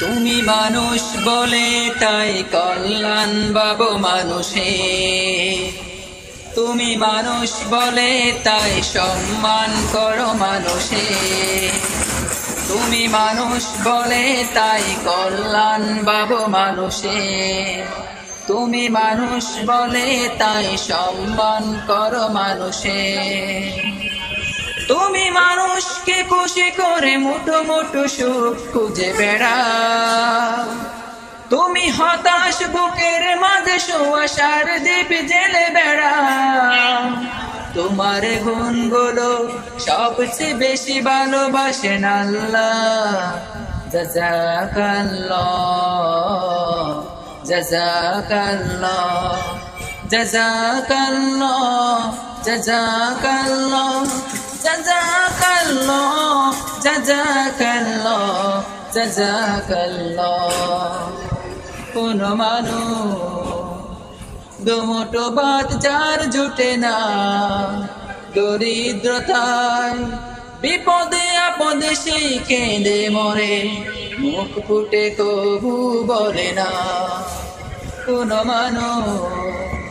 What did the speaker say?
তুমি মানুষ বলে তাই কল্যাণ বাবু মানুষে। তুমি মানুষ বলে তাই সম্মান করো মানুষে। তুমি মানুষ বলে তাই কল্যাণ বাবু মানুষে। তুমি মানুষ বলে তাই সম্মান করো মানুষে। তুমি মানুষকে খুশি করে মুঠো মুঠো সুখ খুঁজে বেড়া। তুমি হতাশ বুকের মাঝে সুয়াশার দ্বীপ জেলে বেড়া। তোমার গুণগুলো সবচেয়ে বেশি ভালোবাসেন আল্লাহ। জাজাকাল্লাহ জাজাকাল্লাহ জাজাকাল্লাহ জাজাকাল্লাহ জাজাকাল্লাহ জাজাকাল্লাহ। কোন মানুষ দুমোটো বাদ যার জুটে না। দরিদ্রতায় বিপদে আপদে সেই কেঁদে মরে। মুখ ফুটে কবু বলে না। কোন মানুষ